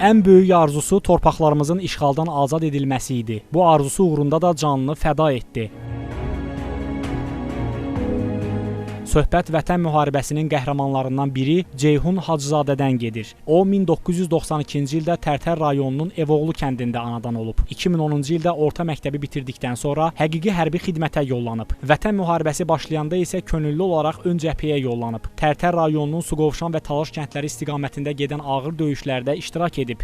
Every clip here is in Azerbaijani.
Ən böyük arzusu torpaqlarımızın işğaldan azad edilməsi idi. Bu arzusu uğrunda da canını fəda etdi. Söhbət Vətən müharibəsinin qəhrəmanlarından biri Ceyhun Hacızadədən gedir. O 1992-ci ildə Tərtər rayonunun Evoğlu kəndində anadan olub. 2010-cu ildə orta məktəbi bitirdikdən sonra həqiqi hərbi xidmətə yollanıb. Vətən müharibəsi başlayanda isə könüllü olaraq ön cəbhəyə yollanıb. Tərtər rayonunun Suqovuşan və Talaş kəndləri istiqamətində gedən ağır döyüşlərdə iştirak edib.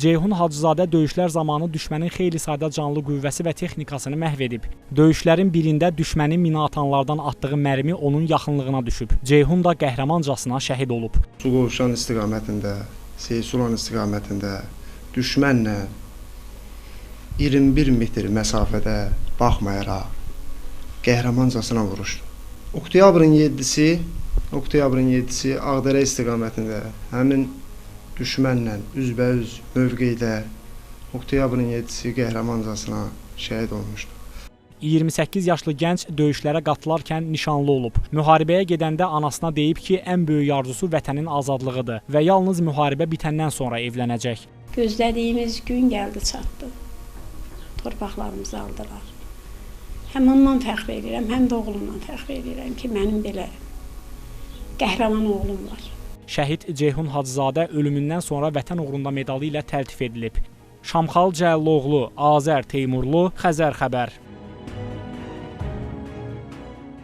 Ceyhun Hacızadə döyüşlər zamanı düşmənin xeyli sayda canlı qüvvəsi və texnikasını məhv edib. Döyüşlərin birində düşmənin mina atanlardan atdığı mərmi onun yaxınlığına düşüb. Ceyhun da qəhrəmancasına şəhid olub. Suqovuşan istiqamətində, Seysulan istiqamətində düşmənlə 21 metr məsafədə baxmayaraq qəhrəmancasına vuruşdu. Oktyabrın 7-si, Oktyabrın 7-si Ağdərə istiqamətində həmin düşmənlə üzbəüz mövqedə Oktyabrın 7-si qəhrəmancasına şəhid olmuşdu. 28 yaşlı gənc döyüşlərə qatılarkən nişanlı olub. Müharibəyə gedəndə anasına deyib ki, ən böyük arzusu vətənin azadlığıdır və yalnız müharibə bitəndən sonra evlənəcək. Gözlədiyimiz gün gəldi çatdı. Torpaqlarımızı aldılar. Həm ondan fəxr edirəm, həm də oğlumdan fəxr edirəm ki, mənim belə qəhrəman oğlum var. Şəhid Ceyhun Hacızadə ölümündən sonra Vətən uğrunda medalı ilə təltif edilib. Şamxal Cəlloğlu, Azər Teymurlu, Xəzər xəbər.